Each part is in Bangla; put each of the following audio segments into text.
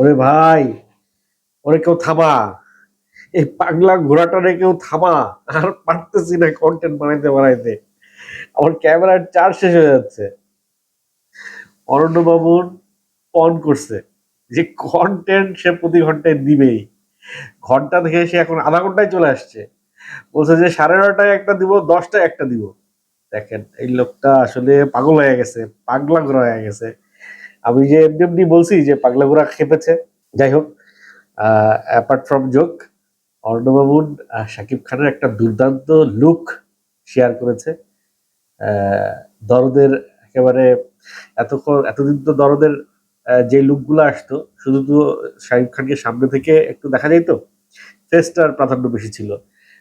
ওরে ভাই, ওরে কেউ থামা এই পাগলা ঘোড়াটারে কেউ থামা আর পারতেছি না কন্টেন্ট বানাইতে বানাইতে। আমার ক্যামেরার চার্জ শেষ হয়ে যাচ্ছে। অরণ্য বাবুর অন করছে যে কন্টেন্ট সে প্রতি ঘন্টায় দিবেই। ঘণ্টা থেকে সে এখন আধা ঘন্টায় চলে আসছে। বলছে যে সাড়ে নটায় একটা দিব, দশটায় একটা দিব। দেখেন, এই লোকটা আসলে পাগল হয়ে গেছে, পাগলা ঘোরা হয়ে গেছে। আমি যে এমনি এমনি বলছি যে পাগলা ঘোরা খেপেছে, যাই হোক অ্যাপার্ট ফ্রম জোক অর্ণবাবুন শাকিব খানের একটা দুর্দান্ত লুক শেয়ার করেছে। দরদের একেবারে এতক্ষণ, এতদিন তো দরদের যে লুকগুলো আসতো, শুধু তো শাকিব খানকে সামনে থেকে একটু দেখা যাইতো ফেসটার প্রাধান্য বেশি ছিল।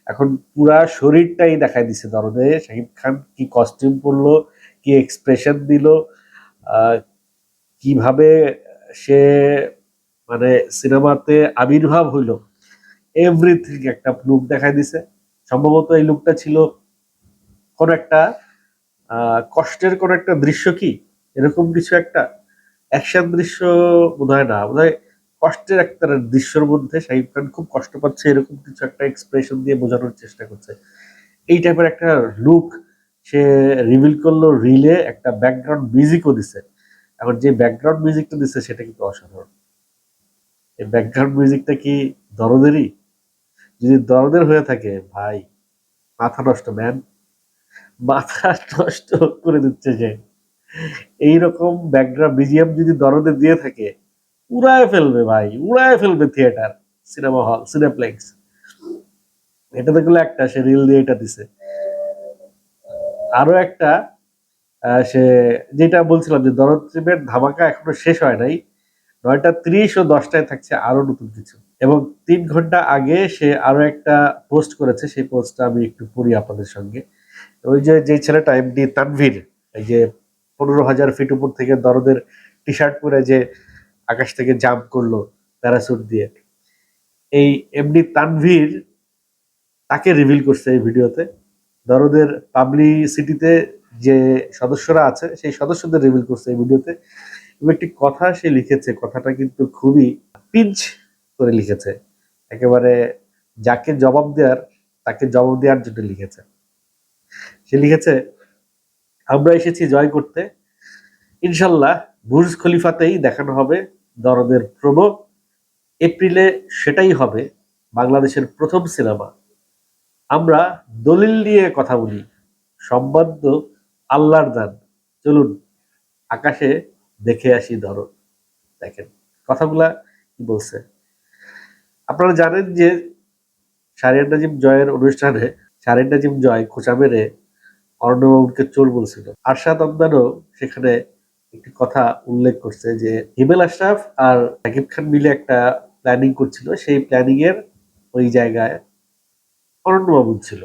এখন পুরা শরীরটাই দেখাই দিছে দরদে, শাকিব খান কি কস্টিউম পরলো, কি এক্সপ্রেশন দিল কীভাবে সে মানে সিনেমাতে আবির্ভাব হইল এভরিথিং একটা লুক দেখাই দিছে। সম্ভবত এই লুকটা ছিল কোন একটা কষ্টের কোন একটা দৃশ্য কি? এরকম কিছু একটা অ্যাকশন দৃশ্য বোধ হয় না। বোধ হয় কষ্টের একটা দৃশ্যের মধ্যে শাহিব খান খুব কষ্ট পাচ্ছে এরকম কিছু একটা এক্সপ্রেশন দিয়ে বোঝানোর চেষ্টা করছে। এই টাইপের একটা লুক সে রিভিল করল রিলে একটা ব্যাকগ্রাউন্ড মিউজিকও দিছে। এখন যে ব্যাকগ্রাউন্ড মিউজিকটা দিচ্ছে সেটা কিন্তু অসাধারণ। এই ব্যাকগ্রাউন্ড মিউজিকটা কি দরদেরই? যদি দরদের হয়ে থাকে, ভাই, মাথা নষ্ট ম্যান মাথা নষ্ট করে দিচ্ছে যে এইরকম ব্যাকগ্রাউন্ড মিউজিয়াম যদি দরদে দিয়ে থাকে, উড়ায় ফেলবে, ভাই, উড়ায় ফেলবে থিয়েটার সিনেমা হল সিনেপ্লেক্স এটা দেখলে একটা, সে রিল দিয়ে এটা দিছে। আরও একটা সে যেটা বলছিলাম যে দরদ ট্রিপের ধামাকা এখনও শেষ হয় নাই। নয়টা ত্রিশ ও দশটায় থাকছে আরও নতুন কিছু। এবং তিন ঘণ্টা আগে সে আরও একটা পোস্ট করেছে, সেই পোস্টটা আমি একটু পড়ি আপনাদের সঙ্গে। ওই যে যে ছেলেটা এমডি তানভীর, এই যে পনেরো হাজার ফিট উপর থেকে দরদের টি শার্ট পরে যে আকাশ থেকে জাম্প করল প্যারাসুট দিয়ে। এই এমডি তানভীর তাকে রিভিল করছে এই ভিডিওতে। দরদের পাবলিসিটিতে যে সদস্যরা আছে, সেই সদস্যদের রিভিল করছে এই ভিডিওতে। এবং একটি কথা সে লিখেছে, কথাটা কিন্তু খুবই পিঞ্চ করে লিখেছে। একেবারে যাকে জবাব দেওয়ার তাকে জবাব দেওয়ার জন্য লিখেছে। সে লিখেছে, আমরা এসেছি জয় করতে। ইনশাল্লাহ বুর্জ খলিফাতেই দেখানো হবে দরদের প্রমো। এপ্রিলে সেটাই হবে বাংলাদেশের প্রথম সিনেমা। আমরা দলিল নিয়ে কথা বলি সম্বাদ্য আল্লাহর দান চলুন আকাশে দেখে আসি ধরো দেখেন, কথাগুলা কি বলছে? আপনারা জানেন যে শারিয়ান নাজিম জয়ের অনুষ্ঠানে শারিয়ান নাজিম জয় খোঁচা মেরে অর্ণবাবুকে চোর বলছিল। আরশাদ আমদানও সেখানে একটি কথা উল্লেখ করছে যে, হিমেল আশরাফ আর সাকিব খান মিলে একটা প্ল্যানিং করছিল। সেই প্ল্যানিং এর ওই জায়গায় অরণ্যবাবু ছিল।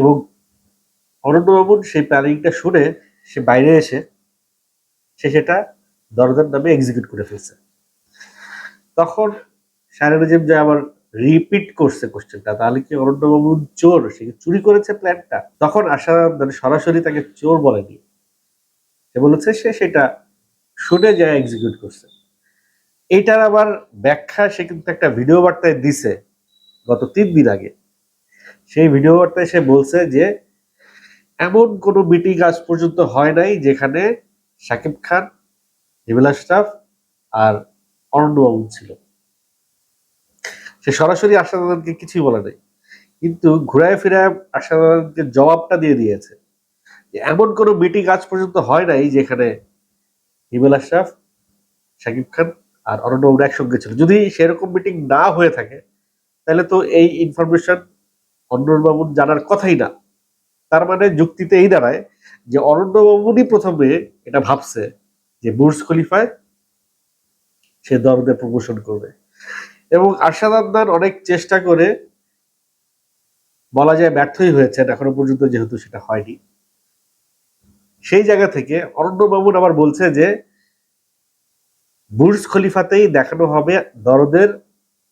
এবং অরণ্যবাবুর সেই প্ল্যানিংটা শুনে সে বাইরে এসে সে সেটা দরজার নামে এক্সিকিউট করে ফেলছে। তখন শাহরিয়ার যে আবার রিপিট করছে কোশ্চেনটা তাহলে কি অরণ্যবাবু চোর, সে চুরি করেছে প্ল্যানটা তখন আশা মানে সরাসরি তাকে চোর বলেনি। সে বলেছে, সে সেটা শুনে যায় এক্সিকিউট করছে। এইটার আবার ব্যাখ্যা সে কিন্তু একটা ভিডিও বার্তায় দিছে গত তিন দিন আগে। সেই ভিডিও বার্তায় সে বলছে যে এমন কোনো মিটিং আজ পর্যন্ত হয় নাই যেখানে শাকিব খান, হিমেল আশরাফ আর অরণ্যবাবু ছিল। সে সরাসরি আশাদানকে কিছুই বলে নাই, কিন্তু ঘুরায় ফিরায় আশাদানকে জবাবটা দিয়ে দিয়েছে এমন কোনো মিটিং আজ পর্যন্ত হয় নাই যেখানে হিমেল আশরাফ শাকিব খান আর অরণ্যবাবু একসঙ্গে ছিল। যদি সেরকম মিটিং না হয়ে থাকে, তাহলে তো এই ইনফরমেশন অরণ্যবাবুর জানার কথাই না। তার মানে যুক্তিতে এই দাঁড়ায় যে অরণ্যবাবুরই প্রথমে এটা ভাবছে যে বুর্জ খলিফায় সে দরদে প্রমোশন করবে। এবং আরশাদ আদনান অনেক চেষ্টা করে বলা যায় ব্যর্থই হয়েছেন, এখনও পর্যন্ত যেহেতু সেটা হয়নি। সেই জায়গা থেকে অরণ্যবাবুর আবার বলছে যে বুর্জ খলিফাতেই দেখানো হবে দরদের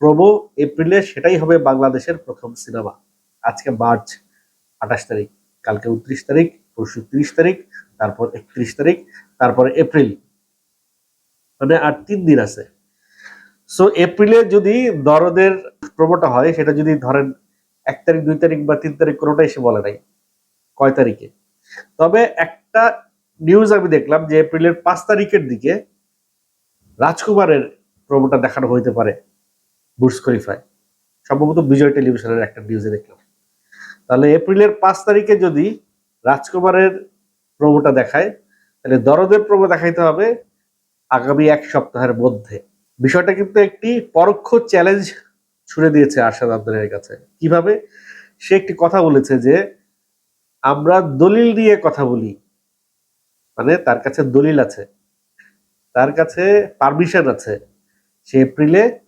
প্রমো এপ্রিলে, সেটাই হবে বাংলাদেশের প্রথম সিনেমা। আজকে মার্চ আঠাশ তারিখ। কালকে উনত্রিশ তারিখ, পরশু ত্রিশ তারিখ, তারপর একত্রিশ তারিখ, তারপর এপ্রিল। মানে আর তিন দিন আছে। সো এপ্রিলে যদি দরদের প্রমোটা হয়, সেটা যদি ধরেন এক তারিখ, দুই তারিখ বা তিন তারিখ কোনোটাই সে বলে নাই, কয় তারিখে। তবে একটা নিউজ আমি দেখলাম যে এপ্রিলের পাঁচ তারিখের দিকে রাজকুমারের প্রমোটা দেখানো হইতে পারে বুর্স খলিফায়। সম্ভবত বিজয় টেলিভিশনের একটা নিউজে দেখলাম। তাহলে এপ্রিলের পাঁচ তারিখে যদি রাজকুমারের প্রমোটা দেখায়, তাহলে দরদের প্রমো দেখাইতে হবে আগামী এক সপ্তাহের মধ্যে। বিষয়টা কিন্তু একটি পরোক্ষ চ্যালেঞ্জ ছুড়ে দিয়েছে আশাদ আব্দুলের কাছে। কীভাবে? সে একটি কথা বলেছে যে, আমরা দলিল নিয়ে কথা বলি। মানে তার কাছে দলিল আছে। তার কাছে পারমিশন আছে। সে এপ্রিলে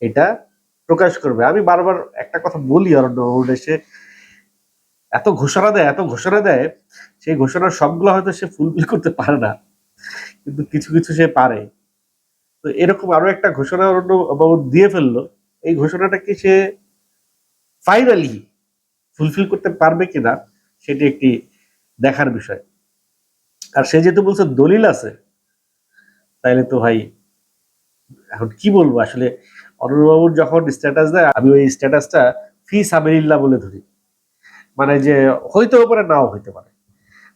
এটা প্রকাশ করবে। আমি বারবার একটা কথা বলি, অরণ্য সে এত ঘোষণা দেয়, এত ঘোষণা দেয়, সেই ঘোষণার সবগুলো হয়তো সে ফুলফিল করতে পারে না, কিন্তু কিছু কিছু সে পারে। তো এরকম আরও একটা ঘোষণা অরণ্য দিয়ে ফেলল, এই ঘোষণাটা কি সে ফাইনালি ফুলফিল করতে পারবে কিনা, সেটি একটি দেখার বিষয়। আর সে যেহেতু বলছে দলিল আছে, তাইলে তো ভাই, এখন কি বলব? আসলে অরুণবাবুর যখন স্ট্যাটাস দেয়, আমি ওই স্ট্যাটাসটা ফি সাবিল্লা বলে ধরি। মানে যে হইতেও পারে, নাও হইতে পারে।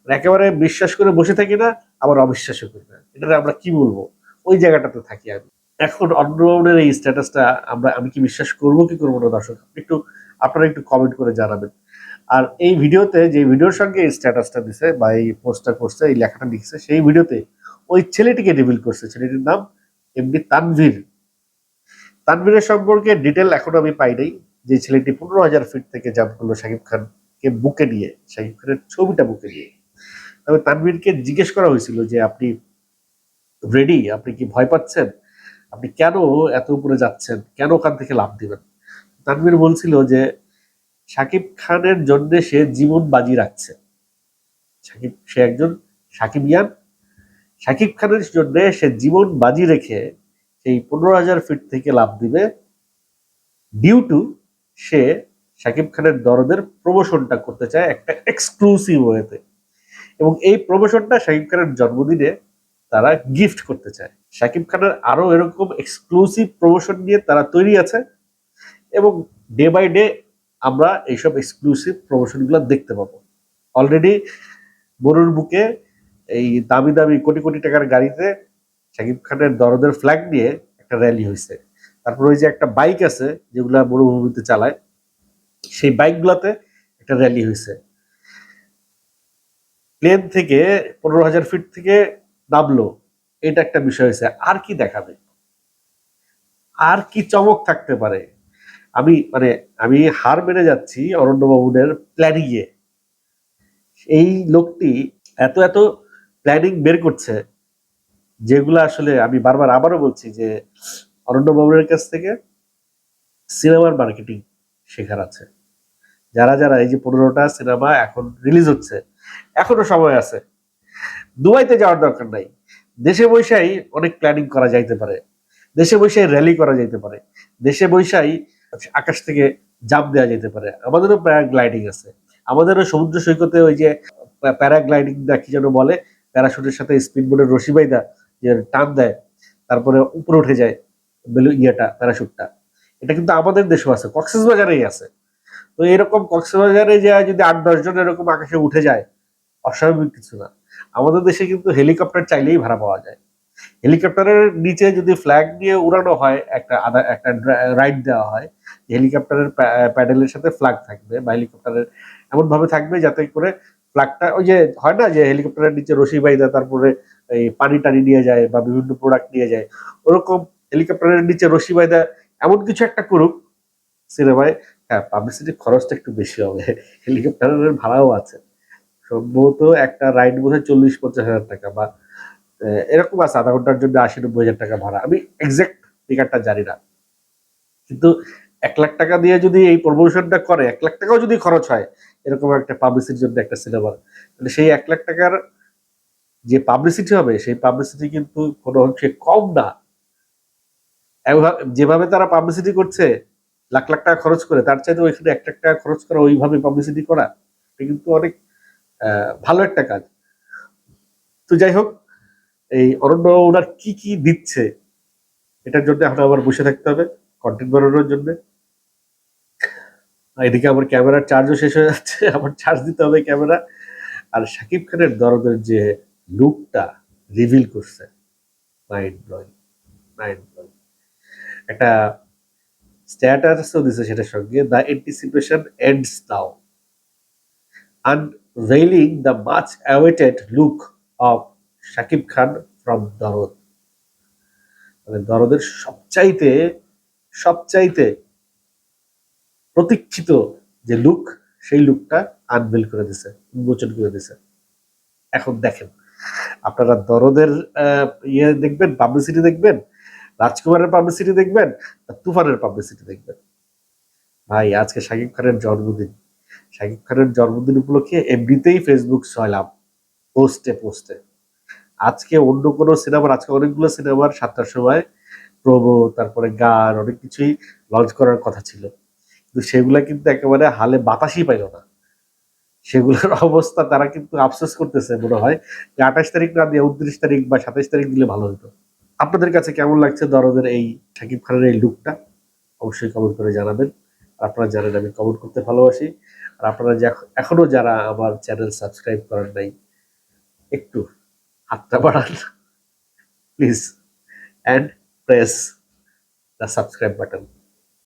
মানে একেবারে বিশ্বাস করে বসে থাকি না, আবার অবিশ্বাসও করি না। এটা আমরা কি বলব? ওই জায়গাটাতে থাকি আমি। এখন অন্যবাবুর এই স্ট্যাটাসটা আমরা, আমি কি বিশ্বাস করব, কি করব না, দর্শক, একটু আপনারা একটু কমেন্ট করে জানাবেন। আর এই ভিডিওতে যে ভিডিওর সঙ্গে এই স্ট্যাটাসটা দিছে, বা এই পোস্টটা করছে, এই লেখাটা লিখছে, সেই ভিডিওতে ওই ছেলেটিকে রিভিল করছে। ছেলেটির নাম এমনি তানভীর। তানভীরের সম্পর্কে ডিটেল এখনও আমি পাই নাই। যে ছেলেটি পনেরো হাজার ফিট থেকে জাম্প করল শাকিব খানকে বুকে নিয়ে, শাকিব খানের ছবিটা বুকে নিয়ে। তবে তানভীরকে জিজ্ঞেস করা হয়েছিল যে, আপনি রেডি আপনি কি ভয় পাচ্ছেন? আপনি কেন এত উপরে যাচ্ছেন? কেন ওখান থেকে লাভ দিবেন? তানভীর বলছিল যে, শাকিব খানের জন্য সে জীবন বাজি রাখছে। শাকিব, সে একজন সাকিবিয়ান শাকিব খানের জন্য সে জীবন বাজি রেখে সেই পনেরো হাজার ফিট থেকে লাভ দিবে ডিউ টু সে শাকিব খানের দরদের প্রমোশনটা করতে চায় একটা এক্সক্লুসিভ ওয়েতে এবং এই প্রমোশনটা শাকিব খানের জন্মদিনে তারা গিফট করতে চায়। শাকিব খানের আরও এরকম এক্সক্লুসিভ প্রমোশন নিয়ে তারা তৈরি আছে এবং ডে বাই ডে আমরা এইসব এক্সক্লুসিভ প্রমোশনগুলো দেখতে পাবো। অলরেডি বরুর বুকে এই দামি দামি কোটি কোটি টাকার গাড়িতে শাকিব খানের দরদের ফ্ল্যাগ নিয়ে একটা র্যালি হয়েছে তারপর ওই যে একটা বাইক আছে, যেগুলা মরুভূমিতে চালায়, সেই বাইকগুলোতে একটা র্যালি হয়েছে প্লেন থেকে পনেরো হাজার ফিট থেকে নামলো। এটা একটা বিষয় হয়েছে আর কি দেখাবে? আর কি চমক থাকতে পারে? আমি মানে আমি হার মেনে যাচ্ছি অরণ্যবাবুদের প্ল্যানিংয়ে এই লোকটি এত এত প্ল্যানিং বের করছে যেগুলো আসলে আমি বারবার আবারও বলছি যে অরণ্যবাবুর কাছ থেকে সিনেমার মার্কেটিং শেখার আছে। যারা যারা এই যে পনেরোটা সিনেমা এখন রিলিজ হচ্ছে, এখনও সময় আছে। দুবাইতে যাওয়ার দরকার নাই। দেশে বৈশাই অনেক প্ল্যানিং করা যাইতে পারে। দেশে বৈশাই র্যালি করা যাইতে পারে। দেশে বৈশাই আকাশ থেকে জাম্প দেওয়া যেতে পারে। আমাদেরও প্যারাগ্লাইডিং আছে। আমাদেরও সমুদ্র সৈকতে ওই যে প্যারাগ্লাইডিং দা কি যেন বলে? প্যারাশুটের সাথে স্পিড বোর্ডের রশি বাইদা যে টান দেয়, তারপরে উপরে উঠে যায় বেলু ইয়েটা, প্যারাশুটটা। এটা কিন্তু আমাদের দেশেও আছে কক্সেস বাজারেই আছে। তো এরকম কক্সবাজারে যে যদি আট দশজন এরকম আকাশে উঠে যায়, অস্বাভাবিক কিছু না। আমাদের দেশে কিন্তু হেলিকপ্টার চাইলেই ভাড়া পাওয়া যায়। হেলিকপ্টারের নিচে যদি ফ্ল্যাগ নিয়ে উড়ানো হয়, একটা আদা একটা রাইড দেওয়া হয়, হেলিকপ্টারের প্যাডেলের সাথে ফ্ল্যাগ থাকবে বা হেলিকপ্টারের এমন ভাবে থাকবে যাতে করে ফ্ল্যাগটা ওই যে হয় না যে হেলিকপ্টারের নিচে রশি বাইদা তারপরে এই পানি টানি নিয়ে যায় বা বিভিন্ন প্রোডাক্ট নিয়ে যায়, ওরকম হেলিকপ্টারের নিচে রশি বাইদা এমন কিছু একটা করুক সিনেমায়। হ্যাঁ পাবলিসিটির খরচটা একটু বেশি হবে হেলিকপ্টারের ভাড়াও আছে। সম্ভবত একটা রাইড বোধ হয় চল্লিশ পঞ্চাশ হাজার টাকা বা এরকম আছে, আধা ঘণ্টার জন্য আশি নব্বই হাজার টাকা ভাড়া। আমি এক্সাক্ট ফিগারটা জানি না। কিন্তু এক লাখ টাকা দিয়ে যদি এই প্রমোশনটা করে, এক লাখ টাকাও যদি খরচ হয়, এরকম একটা পাবলিসিটির জন্য একটা সিনেমার তাহলে সেই এক লাখ টাকার যে পাবলিসিটি হবে, সেই পাবলিসিটি কিন্তু কোনো অংশে কম না। যেভাবে তারা পাবলিসিটি করছে, লাখ লাখ টাকা খরচ করে, তার চাইতে ওইখানে এক লাখ টাকা খরচ করা, ওইভাবে পাবলিসিটি করা, এটা কিন্তু অনেক ভালো একটা কাজ। তো যাই হোক, এই অরণ্য ওনার কি কি দিচ্ছে, এটার জন্য এখন আবার বসে থাকতে হবে কন্টেন্ট বানানোর জন্য। এদিকে আমার ক্যামেরার চার্জও শেষ হয়ে যাচ্ছে আবার চার্জ দিতে হবে ক্যামেরা আর শাকিব খানের দরদের যে লুকটা রিভিল করছে মাইন্ড ব্লোয়িং মাইন্ড ব্লোয়িং একটা স্ট্যাটাসও দিছে সেটার সঙ্গে the anticipation ends now unveiling the much awaited look of Shakib Khan from Dorod মানে দরদের সবচাইতে সবচাইতে প্রতীক্ষিত যে লুক সেই লুকটা আনভেল করে দিছে, উন্মোচন করে দিছে। এখন দেখেন। আপনারা দরদের ইয়ে দেখবেন পাবলিসিটি দেখবেন, রাজকুমারের পাবলিসিটি দেখবেন তুফানের পাবলিসিটি দেখবেন। ভাই, আজকে শাকিব খানের জন্মদিন। শাকিব খানের জন্মদিন উপলক্ষে এমনিতেই ফেসবুক ছয়লাম পোস্টে পোস্টে আজকে অন্য কোনো সিনেমার আজকে অনেকগুলো সিনেমার সাতটার সময় প্রোমো তারপরে গান, অনেক কিছুই লঞ্চ করার কথা ছিল। কিন্তু সেগুলা কিন্তু একেবারে হালে বাতাসই পাইল না। সেগুলোর অবস্থা তারা কিন্তু আফসোস করতেছে মনে হয় যে আঠাশ তারিখ না দিয়ে উনত্রিশ তারিখ বা সাতাইশ তারিখ দিলে ভালো হতো। আপনাদের কাছে কেমন লাগছে দরদের এই শাকিব খানের এই লুকটা অবশ্যই কমেন্ট করে জানাবেন। আপনারা জানেন আমি কমেন্ট করতে ভালোবাসি। আর আপনারা যে এখ- এখনও যারা আমার চ্যানেল সাবস্ক্রাইব করার নাই, একটু হাতটা বাড়ান। Please and press the subscribe button